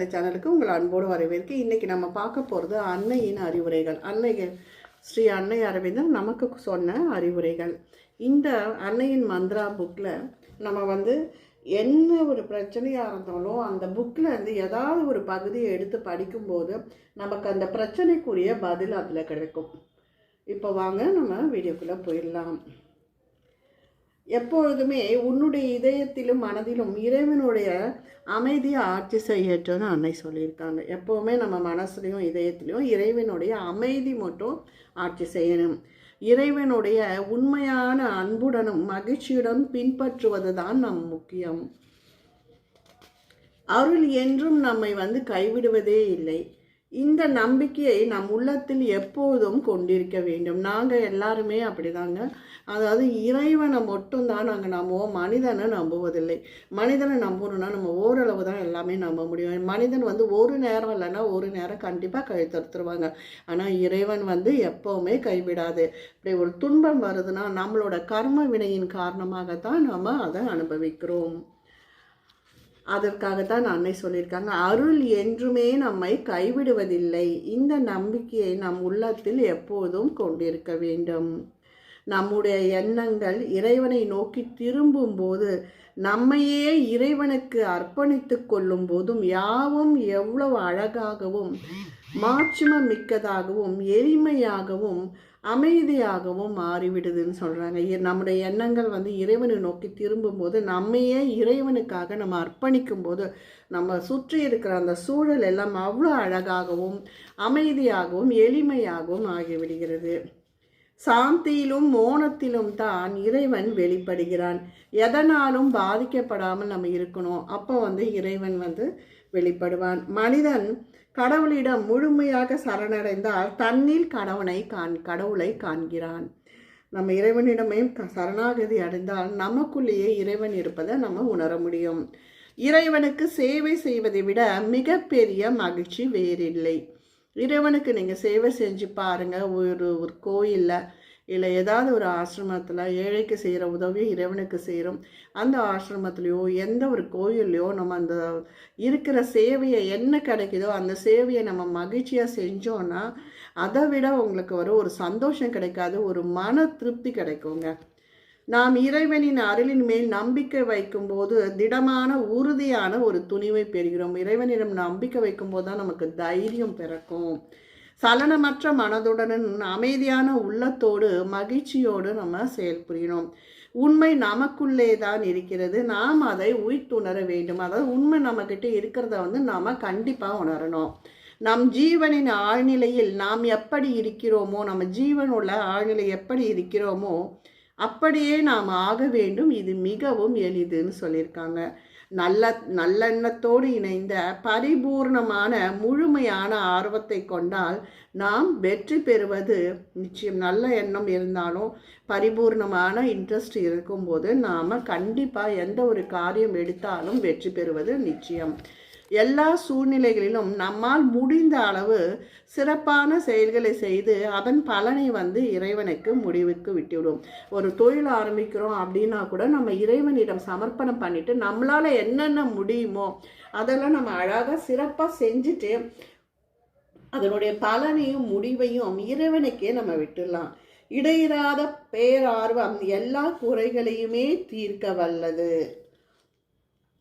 அந்த சேனலுக்கு உங்கள் அன்போடு வரவேற்கு இன்றைக்கி நம்ம பார்க்க போகிறது அன்னையின் அறிவுரைகள். அன்னை ஸ்ரீ அன்னை அரவிந்தன் நமக்கு சொன்ன அறிவுரைகள். இந்த அன்னையின் மந்த்ரா புக்கில் நம்ம வந்து என்ன ஒரு பிரச்சனையாக இருந்தாலும் அந்த புக்கில் இருந்து ஏதாவது ஒரு பகுதியை எடுத்து படிக்கும்போது நமக்கு அந்த பிரச்சனைக்குரிய பதில் அதில் கிடைக்கும். இப்போ வாங்க நம்ம வீடியோக்குள்ளே போயிடலாம். எப்பொழுதுமே உன்னுடைய இதயத்திலும் மனதிலும் இறைவனுடைய அமைதியை ஆட்சி செய்யட்டும்னு அன்னை சொல்லியிருக்காங்க. எப்போவுமே நம்ம மனசுலையும் இதயத்திலையும் இறைவனுடைய அமைதி மட்டும் ஆட்சி செய்யணும். இறைவனுடைய உண்மையான அன்புடனும் மகிழ்ச்சியுடன் பின்பற்றுவது தான் நம் முக்கியம். அருள் என்றும் நம்மை வந்து கைவிடுவதே இல்லை. இந்த நம்பிக்கையை நம் உள்ளத்தில் எப்போதும் கொண்டிருக்க வேண்டும். நாங்கள் எல்லாருமே அப்படிதாங்க. அதாவது இறைவனை மட்டும்தான் நாங்கள் நம்புவோம். மனிதனை நம்புவதில்லை. மனிதனை நம்பணும்னா நம்ம ஓரளவு தான் எல்லாமே நம்ப முடியும். மனிதன் வந்து ஒரு நேரம் இல்லைன்னா ஒரு நேரம் கண்டிப்பாக கழுத்தறுத்துருவாங்க ஆனால் இறைவன் வந்து எப்போவுமே கைவிடாது. இப்படி ஒரு துன்பம் வருதுன்னா நம்மளோட கர்ம வினையின் காரணமாக தான் நம்ம அதை அனுபவிக்கிறோம். அதற்காகத்தான் அன்னை சொல்லியிருக்காங்க அருள் என்றுமே நம்மை கைவிடுவதில்லை. இந்த நம்பிக்கையை நம் உள்ளத்தில் எப்போதும் கொண்டிருக்க வேண்டும். நம்முடைய எண்ணங்கள் இறைவனை நோக்கி திரும்பும் போது நம்மையே இறைவனுக்கு அர்ப்பணித்து கொள்ளும் போதும் யாவும் எவ்வளவு அழகாகவும் மாட்சிமம் மிக்கதாகவும் எளிமையாகவும் அமைதியாகவும் மாறிவிடுதுன்னு சொல்கிறாங்க நம்முடைய எண்ணங்கள் வந்து இறைவனை நோக்கி திரும்பும்போது நம்மையே இறைவனுக்காக நம்ம அர்ப்பணிக்கும் போது நம்ம சுற்றி இருக்கிற அந்த சூழல் எல்லாம் அவ்வளோ அழகாகவும் அமைதியாகவும் எளிமையாகவும் ஆகிவிடுகிறது. சாந்தியிலும் மோனத்திலும் தான் இறைவன் வெளிப்படுகிறான். எதனாலும் பாதிக்கப்படாமல் நம்ம இருக்கணும். அப்போ வந்து இறைவன் வந்து வெளிப்படுவான். மனிதன் கடவுளிடம் முழுமையாக சரணடைந்தால் தன்னில் கடவுளை காண் கடவுளை காண்கிறான். நம்ம இறைவனிடமே சரணாகதி அடைந்தால் நமக்குள்ளேயே இறைவன் இருப்பதை நம்ம உணர முடியும். இறைவனுக்கு சேவை செய்வதை விட மிகப்பெரிய மகிழ்ச்சி வேறில்லை. இறைவனுக்கு நீங்கள் சேவை செஞ்சு பாருங்கள் ஒரு ஒரு கோயிலில் இல்லை ஏதாவது ஒரு ஆசிரமத்தில் ஏழைக்கு செய்கிற உதவியை இறைவனுக்கு செய்கிறோம் அந்த ஆசிரமத்துலேயோ எந்த ஒரு கோயில்லையோ நம்ம அந்த இருக்கிற சேவையை என்ன கிடைக்குதோ அந்த சேவையை நம்ம மகிழ்ச்சியாக செஞ்சோன்னா அதை விட உங்களுக்கு வர ஒரு சந்தோஷம் கிடைக்காது ஒரு மன திருப்தி கிடைக்குங்க. நாம் இறைவனின் அருளின் மேல் நம்பிக்கை வைக்கும்போது திடமான உறுதியான ஒரு துணிவை பெறுகிறோம். இறைவனிடம் நம்பிக்கை வைக்கும்போது தான் நமக்கு தைரியம் பிறக்கும். சலனமற்ற மனதுடனும் அமைதியான உள்ளத்தோடு மகிழ்ச்சியோடு நம்ம செயல்புரியணும் உண்மை நமக்குள்ளே தான் இருக்கிறது. நாம் அதை உயிர்த்துணர வேண்டும். அதாவது உண்மை நம்மக்கிட்ட இருக்கிறத வந்து நாம் கண்டிப்பாக உணரணும். நம் ஜீவனின் ஆழ்நிலையில் நாம் எப்படி இருக்கிறோமோ நம்ம ஜீவனுள்ள ஆழ்நிலை எப்படி இருக்கிறோமோ அப்படியே நாம் ஆக வேண்டும். இது மிகவும் எளிதுன்னு சொல்லியிருக்காங்க. நல்ல நல்லெண்ணத்தோடு இணைந்த பரிபூர்ணமான முழுமையான ஆர்வத்தை கொண்டால் நாம் வெற்றி பெறுவது நிச்சயம் நல்ல எண்ணம் இருந்தாலும் பரிபூர்ணமான இன்ட்ரெஸ்ட் இருக்கும்போது நாம் கண்டிப்பாக எந்த ஒரு காரியம் எடுத்தாலும் வெற்றி பெறுவது நிச்சயம். எல்லா சூழ்நிலைகளிலும் நம்மால் முடிந்த அளவு சிறப்பான செயல்களை செய்து அதன் பலனை வந்து இறைவனுக்கு முடிவுக்கு விட்டுவிடும். ஒரு தொழில் ஆரம்பிக்கிறோம் அப்படின்னா கூட நம்ம இறைவனிடம் சமர்ப்பணம் பண்ணிட்டு நம்மளால் என்னென்ன முடியுமோ அதெல்லாம் நம்ம அழகாக சிறப்பாக செஞ்சுட்டு அதனுடைய பலனையும் முடிவையும் இறைவனுக்கே நம்ம விட்டுடலாம். இடையிறாத பேரார்வம் எல்லா குறைகளையுமே தீர்க்க வல்லது.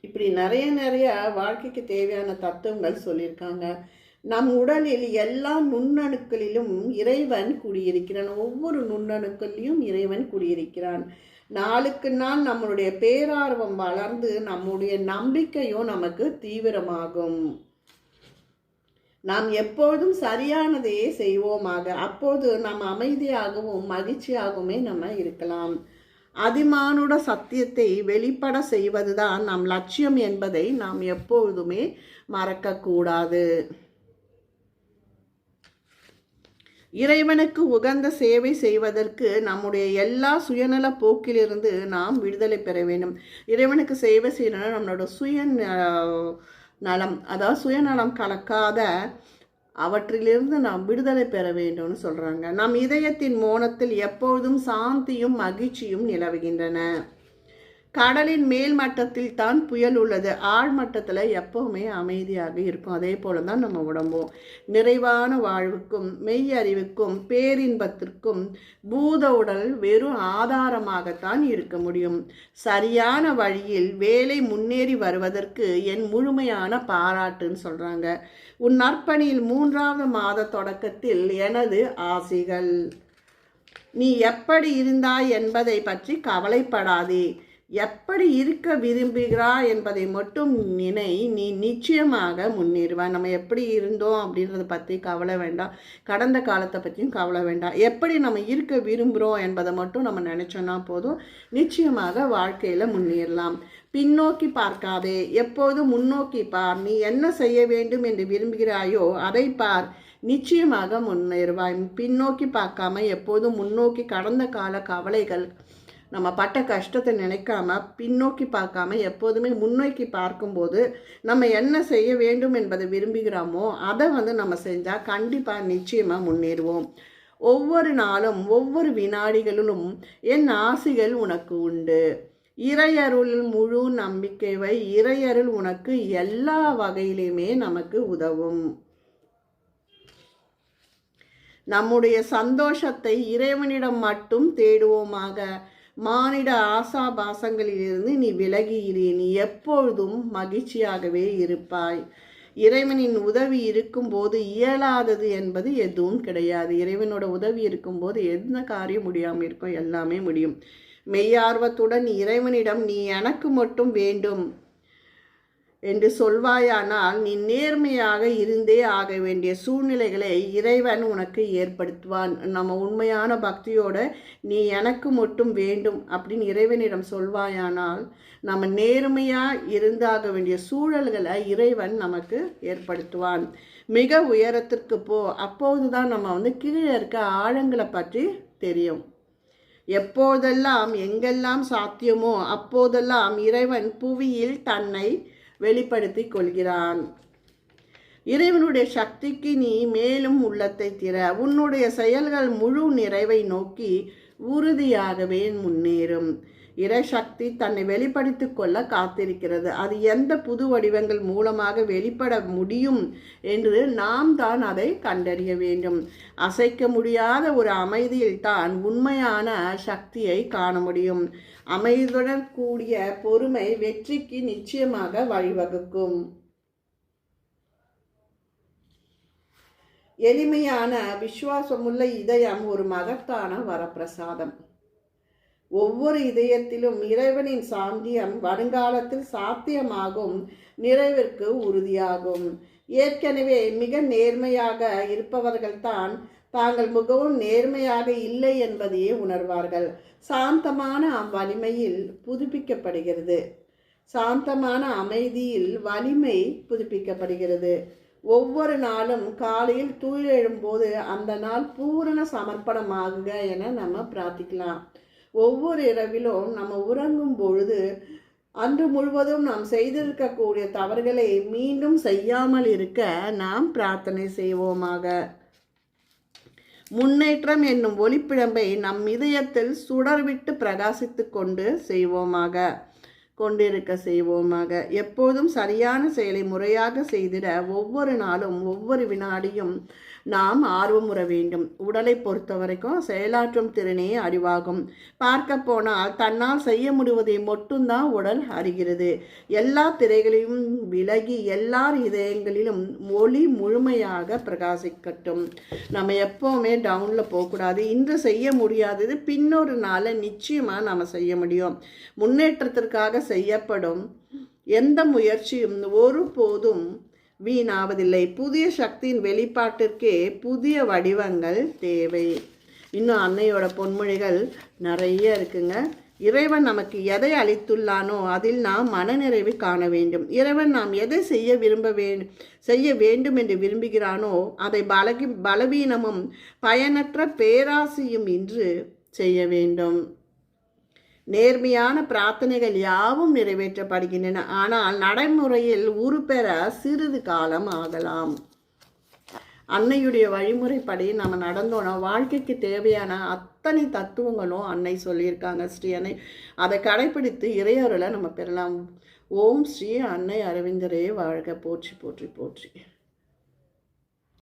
இப்படி நிறைய நிறைய வாழ்க்கைக்கு தேவையான தத்துவங்கள் சொல்லியிருக்காங்க. நம் உடலில் எல்லா நுண்ணணுக்களிலும் இறைவன் குடியிருக்கிறான். ஒவ்வொரு நுண்ணணுக்களிலும் இறைவன் குடியிருக்கிறான். நாளுக்கு நாள் நம்மளுடைய பேரார்வம் வளர்ந்து நம்முடைய நம்பிக்கையும் நமக்கு தீவிரமாகும். நாம் எப்பொழுதும் சரியானதையே செய்வோமாக. அப்போது நாம் அமைதியாகவும் மகிழ்ச்சியாகவுமே நம்ம இருக்கலாம். அதிமானுட சத்தியத்தை வெளிப்பட செய்வதுதான் நம் லட்சியம் என்பதை நாம் எப்பொழுதுமே மறக்கக்கூடாது. இறைவனுக்கு உகந்த சேவை செய்வதற்கு நம்முடைய எல்லா சுயநல போக்கிலிருந்து நாம் விடுதலை பெற வேண்டும். இறைவனுக்கு சேவை செய்யணும்னா நம்மளோட சுய நலம் அதாவது சுயநலம் கலக்காத அவற்றிலிருந்து நாம் விடுதலை பெற வேண்டும்னு சொல்கிறாங்க நம் இதயத்தின் மோனத்தில் எப்பொழுதும் சாந்தியும் மகிழ்ச்சியும் நிலவுகின்றன. கடலின் மேல் மட்டத்தில் தான் புயல் உள்ளது. ஆழ்மட்டத்தில் எப்போவுமே எப்பவுமே அமைதியாக இருக்கும். அதே போல தான் நம்ம உடம்பும். நிறைவான வாழ்வுக்கும் மெய் அறிவுக்கும் பேரின்பத்திற்கும் பூத உடல் வெறும் ஆதாரமாகத்தான் இருக்க முடியும். சரியான வழியில் வேலை முன்னேறி வருவதற்கு என் முழுமையான பாராட்டுன்னு சொல்கிறாங்க உன் நற்பணியில் மூன்றாவது மாத தொடக்கத்தில் எனது ஆசைகள். நீ எப்படி இருந்தாய் என்பதை பற்றி கவலைப்படாதே. எப்படி இருக்க விரும்புகிறாய் என்பதை மட்டும் நினை நீ நிச்சயமாக முன்னேறுவாய். நம்ம எப்படி இருந்தோம் அப்படின்றத பற்றி கவலை வேண்டாம். கடந்த காலத்தை பற்றியும் கவலை வேண்டாம். எப்படி நம்ம இருக்க விரும்புகிறோம் என்பதை மட்டும் நம்ம நினச்சோன்னா போதும். நிச்சயமாக வாழ்க்கையில் முன்னேறலாம். பின்னோக்கி பார்க்காதே. எப்போதும் முன்னோக்கி பார். நீ என்ன செய்ய வேண்டும் என்று விரும்புகிறாயோ அதை பார். நிச்சயமாக முன்னேறுவாய். பின்னோக்கி பார்க்காம எப்போதும் முன்னோக்கி கடந்த கால கவலைகள் நம்ம பட்ட கஷ்டத்தை நினைக்காம பின்னோக்கி பார்க்காம எப்போதுமே முன்னோக்கி பார்க்கும்போது நம்ம என்ன செய்ய வேண்டும் என்பதை விரும்புகிறோமோ அதை வந்து நம்ம செஞ்சால் கண்டிப்பாக நிச்சயமாக முன்னேறுவோம். ஒவ்வொரு நாளும் ஒவ்வொரு வினாடிகளிலும் என் ஆசைகள் உனக்கு உண்டு. இறையருளில் முழு நம்பிக்கை வை. இறையருள் உனக்கு எல்லா வகையிலுமே நமக்கு உதவும். நம்முடைய சந்தோஷத்தை இறைவனிடம் மட்டும் தேடுவோமாக. மானிட ஆசாபாசங்களிலிருந்து நீ விலகியிரு நீ எப்பொழுதும் மகிழ்ச்சியாகவே இருப்பாய். இறைவனின் உதவி இருக்கும்போது இயலாதது என்பது எதுவும் கிடையாது. இறைவனோட உதவி இருக்கும்போது எந்த காரியம் முடியாமல் இருக்கோ எல்லாமே முடியும். மெய்யார்வத்துடன் இறைவனிடம் நீ எனக்கு மட்டும் வேண்டும். என்று சொல்வாயானால் நீ நேர்மையாக இருந்தே ஆக வேண்டிய சூழ்நிலைகளை இறைவன் உனக்கு ஏற்படுத்துவான். நம்ம உண்மையான பக்தியோட நீ எனக்கு மட்டும் வேண்டும் அப்படின்னு இறைவனிடம் சொல்வாயானால் நம்ம நேர்மையாக இருந்தாக வேண்டிய சூழல்களை இறைவன் நமக்கு ஏற்படுத்துவான். மிக உயரத்திற்கு போ. அப்போது தான் நம்ம வந்து கீழே இருக்க ஆழங்களை பற்றி தெரியும். எப்போதெல்லாம் எங்கெல்லாம் சாத்தியமோ அப்போதெல்லாம் இறைவன் புவியில் தன்னை வெளிப்படுத்தி கொள்கிறான். இறைவனுடைய சக்திக்கு நீ மேலும் உள்ளத்தை திற. உன்னுடைய செயல்கள் முழு நிறைவை நோக்கி உறுதியாகவே முன்னேறும். இறைசக்தி தன்னை வெளிப்படுத்திக் கொள்ள காத்திருக்கிறது. அது எந்த புது வடிவங்கள் மூலமாக வெளிப்பட முடியும் என்று நாம் தான் அதை கண்டறிய வேண்டும். அசைக்க முடியாத ஒரு அமைதியில் தான் உண்மையான சக்தியை காண முடியும். அமைதியுடன் கூடிய பொறுமை வெற்றிக்கு நிச்சயமாக வழிவகுக்கும். எளிமையான விசுவாசமுள்ள இதயம் ஒரு மகத்தான வரப்பிரசாதம். ஒவ்வொரு இதயத்திலும் இறைவனின் சாந்தியம் வருங்காலத்தில் சாத்தியமாகும் நிறைவிற்கு உறுதியாகும். ஏற்கனவே மிக நேர்மையாக இருப்பவர்கள்தான் தாங்கள் மிகவும் நேர்மையாக இல்லை என்பதையே உணர்வார்கள். சாந்தமான வலிமையில் புதுப்பிக்கப்படுகிறது. சாந்தமான அமைதியில் வலிமை புதுப்பிக்கப்படுகிறது. ஒவ்வொரு நாளும் காலையில் தூயெழும்போது அந்த நாள் பூரண சமர்ப்பணமாகுக என நம்ம பிரார்த்திக்கலாம். ஒவ்வொரு இரவிலும் நம்ம உறங்கும் பொழுது அன்று முழுவதும் நாம் செய்திருக்கக்கூடிய தவறுகளை மீண்டும் செய்யாமல் இருக்க நாம் பிரார்த்தனை செய்வோமாக. முன்னேற்றம் என்னும் ஒளிப்பிழம்பை நம் இதயத்தில் சுடர்விட்டு பிரகாசித்து கொண்டு செய்வோமாக. கொண்டிருக்க செய்வோமாக. எப்போதும் சரியான செயலை முறையாக செய்திட ஒவ்வொரு நாளும் ஒவ்வொரு வினாடியும் நாம் ஆர்வமுற வேண்டும். உடலை பொறுத்த வரைக்கும் செயலாற்றும் திறனே அறிவாகும் பார்க்க போனால் தன்னால் செய்ய முடிவதை மட்டும்தான் உடல் அறிகிறது. எல்லா திரைகளையும் விலகி எல்லார் இதயங்களிலும் ஒளி முழுமையாக பிரகாசிக்கட்டும். நம்ம எப்போவுமே டவுனில் போகக்கூடாது. இன்று செய்ய முடியாதது பின்னொரு நாளில் நிச்சயமாக நம்ம செய்ய முடியும். முன்னேற்றத்திற்காக செய்யப்படும். எந்த முயற்சியும் ஒருபோதும் வீணாவதில்லை. புதிய சக்தியின் வெளிப்பாட்டிற்கே புதிய வடிவங்கள் தேவை. இன்னும் அன்னையோட பொன்மொழிகள் நிறைய இருக்குங்க. இறைவன் நமக்கு எதை அளித்துள்ளானோ அதில் நாம் மனநிறைவு காண வேண்டும். இறைவன் நாம் எதை செய்ய விரும்ப வேண்டும் செய்ய வேண்டும் என்று விரும்புகிறானோ அதை பலகி பலவீனமும் பயனற்ற பேராசையும் இன்று செய்ய வேண்டும். நேர்மையான பிரார்த்தனைகள் யாவும் நிறைவேற்றப்படுகின்றன. ஆனால் நடைமுறையில் உருப்பெற சிறிது காலம் ஆகலாம். அன்னையுடைய வழிமுறைப்படி நம்ம நடந்தோன்னா வாழ்க்கைக்கு தேவையான அத்தனை தத்துவங்களும் அன்னை சொல்லியிருக்காங்க ஸ்ரீ அன்னை. அதை கடைப்பிடித்து இறையருளை நம்ம பெறலாம். ஓம் ஸ்ரீ அன்னை அரவிந்தரே வாழ்க. போற்றி போற்றி போற்றி.